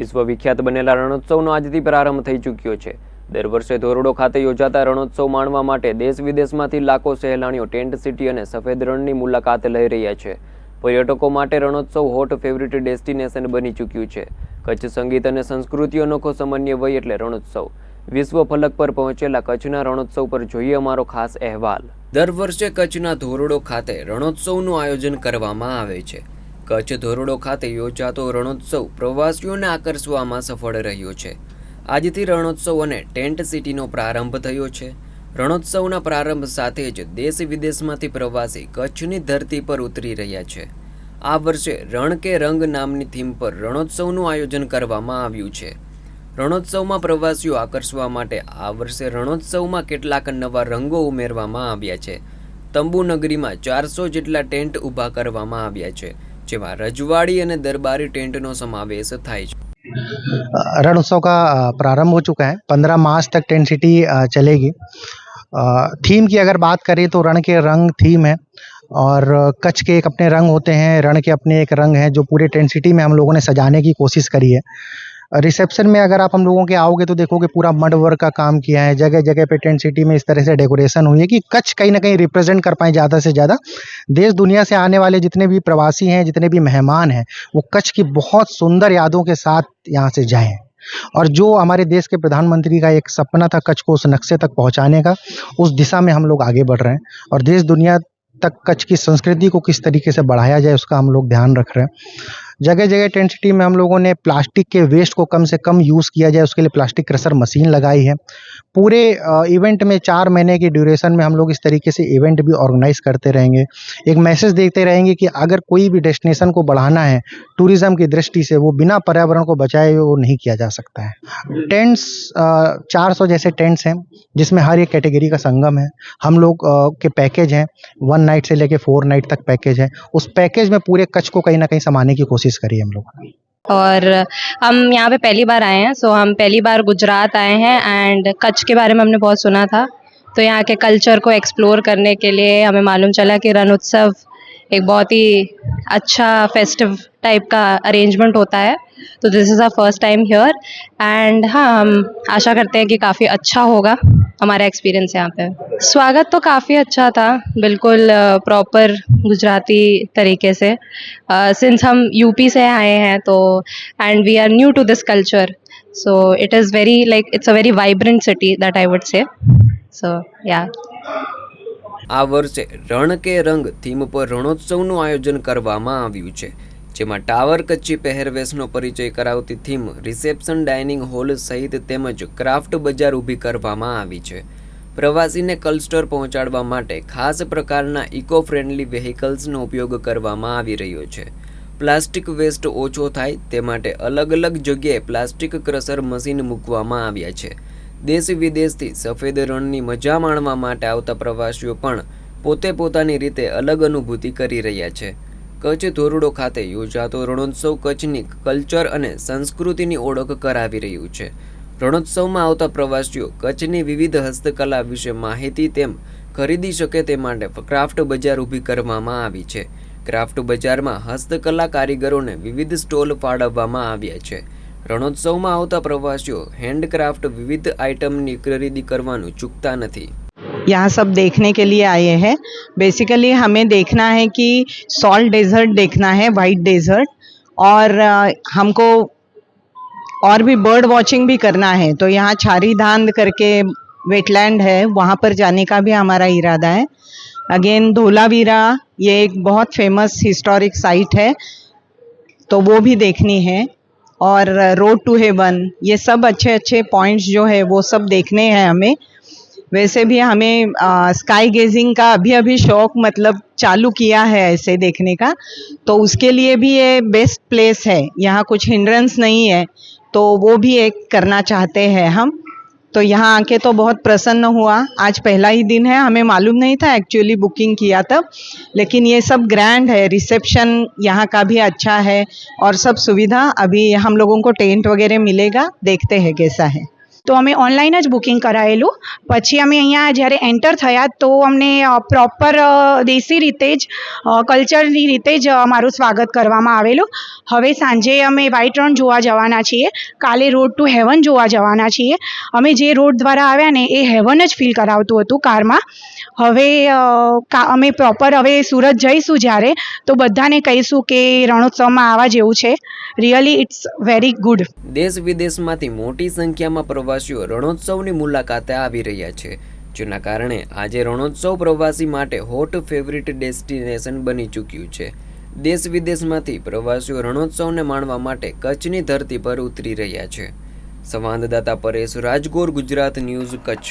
વિશ્વવિખ્યાત બનેલા રણોત્સવનો આજથી પ્રારંભ થઈ ચૂક્યો છે દર વર્ષે ધોરડો ખાતે યોજાતા રણોત્સવ માણવા માટે દેશ વિદેશમાંથી લાખો સહેલાણીઓ ટેન્ટ સિટી અને સફેદ રણની મુલાકાત લઈ રહ્યા છે પર્યટકો માટે રણોત્સવ હોટ ફેવરિટ ડેસ્ટિનેશન બની ચૂક્યું છે કચ્છ સંગીત અને સંસ્કૃતિઓનો સમન્ય વય એટલે રણોત્સવ વિશ્વ ફલક પર પહોંચેલા કચ્છના રણોત્સવ પર જોઈએ અમારો ખાસ અહેવાલ દર વર્ષે કચ્છના ધોરડો ખાતે રણોત્સવનું આયોજન કરવામાં આવે છે કચ્છ ધોરડો ખાતે યોજાતો રણોત્સવ પ્રવાસીઓને આકર્ષવામાં સફળ રહ્યો છે આજથી રણોત્સવ અને ટેન્ટ સિટીનો પ્રારંભ થયો છે રણોત્સવના પ્રારંભ સાથે જ દેશ વિદેશમાંથી પ્રવાસી કચ્છની ધરતી પર ઉતરી રહ્યા છે આ વર્ષે રણ કે રંગ નામની થીમ પર રણોત્સવનું આયોજન કરવામાં આવ્યું છે રણોત્સવમાં પ્રવાસીઓ આકર્ષવા માટે આ વર્ષે રણોત્સવમાં કેટલાક નવા રંગો ઉમેરવામાં આવ્યા છે તંબુ નગરીમાં ચારસો જેટલા ટેન્ટ ઊભા કરવામાં આવ્યા છે જેમાં રજવાડી અને દરબારી ટેન્ટનો સમાવેશ થાય છે रण उत्सव का प्रारंभ हो चुका है पंद्रह मार्च तक टेंट सिटी चलेगी थीम की अगर बात करें तो रण के रंग थीम है और कच्छ के एक अपने रंग होते हैं रण के अपने एक रंग हैं जो पूरे टेंट सिटी में हम लोगों ने सजाने की कोशिश करी है रिसेप्शन में अगर आप हम लोगों के आओगे तो देखोगे पूरा मड वर्क का काम किया है जगह जगह पे टेंट सिटी में इस तरह से डेकोरेशन हुई है कि कच्छ कहीं ना कहीं रिप्रेजेंट कर पाए ज़्यादा से ज़्यादा देश दुनिया से आने वाले जितने भी प्रवासी हैं जितने भी मेहमान हैं वो कच्छ की बहुत सुंदर यादों के साथ यहाँ से जाएँ और जो हमारे देश के प्रधानमंत्री का एक सपना था कच्छ को उस नक्शे तक पहुँचाने का उस दिशा में हम लोग आगे बढ़ रहे हैं और देश दुनिया तक कच्छ की संस्कृति को किस तरीके से बढ़ाया जाए उसका हम लोग ध्यान रख रहे हैं जगह जगह टेंट सिटी में हम लोगों ने प्लास्टिक के वेस्ट को कम से कम यूज़ किया जाए उसके लिए प्लास्टिक क्रसर मशीन लगाई है पूरे इवेंट में चार महीने के ड्यूरेशन में हम लोग इस तरीके से इवेंट भी ऑर्गेनाइज करते रहेंगे एक मैसेज देखते रहेंगे कि अगर कोई भी डेस्टिनेशन को बढ़ाना है टूरिज़्म की दृष्टि से वो बिना पर्यावरण को बचाए वो नहीं किया जा सकता है टेंट्स चार सौ जैसे टेंट्स हैं जिसमें हर एक कैटेगरी का संगम है हम लोग के पैकेज हैं वन नाइट से लेके फोर नाइट तक पैकेज है उस पैकेज में पूरे कच्छ को कहीं ना कहीं समाने की कोशिश कोशिश करी हम लोगों ने और हम यहाँ पे पहली बार आए हैं सो हम पहली बार गुजरात आए हैं एंड कच्छ के बारे में हमने बहुत सुना था तो यहाँ के कल्चर को एक्सप्लोर करने के लिए हमें मालूम चला कि रन उत्सव एक बहुत ही अच्छा फेस्टिव टाइप का अरेंजमेंट होता है तो this is a first time here and हाँ हम आशा करते हैं कि काफ़ी अच्छा होगा हमारा एक्सपीरियंस यहाँ पे स्वागत तो काफ़ी अच्छा था बिल्कुल प्रॉपर गुजराती तरीके से सिंस हम यूपी से आए हैं तो and we are new to this culture so it is very like it's a very vibrant city that I would say so યા આ વર્ષે રણ કે રંગ થીમ પર રણોત્સવનું આયોજન કરવામાં આવ્યું છે જેમાં ટાવર કચ્છી પહેરવેશનો પરિચય કરાવતી થીમ રિસેપ્શન ડાઇનિંગ હોલ સહિત તેમજ ક્રાફ્ટ બજાર ઊભી કરવામાં આવી છે પ્રવાસીને કલસ્ટર પહોંચાડવા માટે ખાસ પ્રકારના ઇકો ફ્રેન્ડલી વેહિકલ્સનો ઉપયોગ કરવામાં આવી રહ્યો છે પ્લાસ્ટિક વેસ્ટ ઓછો થાય તે માટે અલગ અલગ જગ્યાએ પ્લાસ્ટિક ક્રશર મશીન મૂકવામાં આવ્યા છે દેશ વિદેશથી સફેદ રણની મજા માણવા માટે આવતા પ્રવાસીઓ પણ પોતે પોતાની રીતે અલગ અનુભૂતિ કરી રહ્યા છે કચ્છ ધોરડો ખાતે યોજાતો રણોત્સવ કચ્છની કલ્ચર અને સંસ્કૃતિની ઓળખ કરાવી રહ્યું છે રણોત્સવમાં આવતા પ્રવાસીઓ કચ્છની વિવિધ હસ્તકલા વિશે માહિતી તેમ ખરીદી શકે તે માટે ક્રાફ્ટ બજાર ઊભી કરવામાં આવી છે ક્રાફ્ટ બજારમાં હસ્તકલા કારીગરોને વિવિધ સ્ટોલ ફાળવવામાં આવ્યા છે રણોત્સવમાં આવતા પ્રવાસીઓ હેન્ડક્રાફ્ટ વિવિધ આઇટમની ખરીદી કરવાનું ચૂકતા નથી यहाँ सब देखने के लिए आए हैं बेसिकली हमें देखना है कि सॉल्ट डेजर्ट देखना है वाइट डेजर्ट और हमको और भी बर्ड वॉचिंग भी करना है तो यहाँ छारी धांध करके वेटलैंड है वहाँ पर जाने का भी हमारा इरादा है अगेन धोलावीरा ये एक बहुत फेमस हिस्टोरिक साइट है तो वो भी देखनी है और रोड टू हेवन ये सब अच्छे अच्छे पॉइंट्स जो है वो सब देखने हैं हमें वैसे भी हमें आ, स्काई गेजिंग का अभी अभी शौक मतलब चालू किया है ऐसे देखने का तो उसके लिए भी ये बेस्ट प्लेस है यहाँ कुछ हिंड्रेंस नहीं है तो वो भी एक करना चाहते हैं हम तो यहाँ आके तो बहुत प्रसन्न हुआ आज पहला ही दिन है हमें मालूम नहीं था एक्चुअली बुकिंग किया तब लेकिन ये सब ग्रैंड है रिसेप्शन यहाँ का भी अच्छा है और सब सुविधा अभी हम लोगों को टेंट वगैरह मिलेगा देखते हैं कैसा है તો અમે ઓનલાઈન જ બુકિંગ કરાયેલું પછી અમે અહીંયા જ્યારે એન્ટર થયા તો અમને પ્રોપર દેશી રીતે જ કલ્ચરની રીતે જ અમારું સ્વાગત કરવામાં આવેલું હવે સાંજે અમે વ્હાઇટ રણ જોવા જવાના છીએ કાલે રોડ ટુ હેવન જોવા જવાના છીએ અમે જે રોડ દ્વારા આવ્યા ને એ હેવન જ ફીલ કરાવતું હતું કારમાં હવે અમે પ્રોપર હવે સુરત જઈશું જ્યારે તો બધાને કહીશું કે રણોત્સવમાં આવવા જેવું છે રિયલી ઇટ્સ વેરી ગુડ દેશ વિદેશમાંથી મોટી સંખ્યામાં પ્રવાસ પ્રવાસીઓ રણોત્સવની મુલાકાતે આવી રહ્યા છે જેના કારણે આજે રણોત્સવ પ્રવાસી માટે હોટ ફેવરિટ ડેસ્ટિનેશન બની ચૂક્યું છે દેશ વિદેશમાંથી પ્રવાસીઓ રણોત્સવને માણવા માટે કચ્છની ધરતી પર ઉતરી રહ્યા છે સંવાદદાતા પરેશ રાજગોર ગુજરાત ન્યૂઝ કચ્છ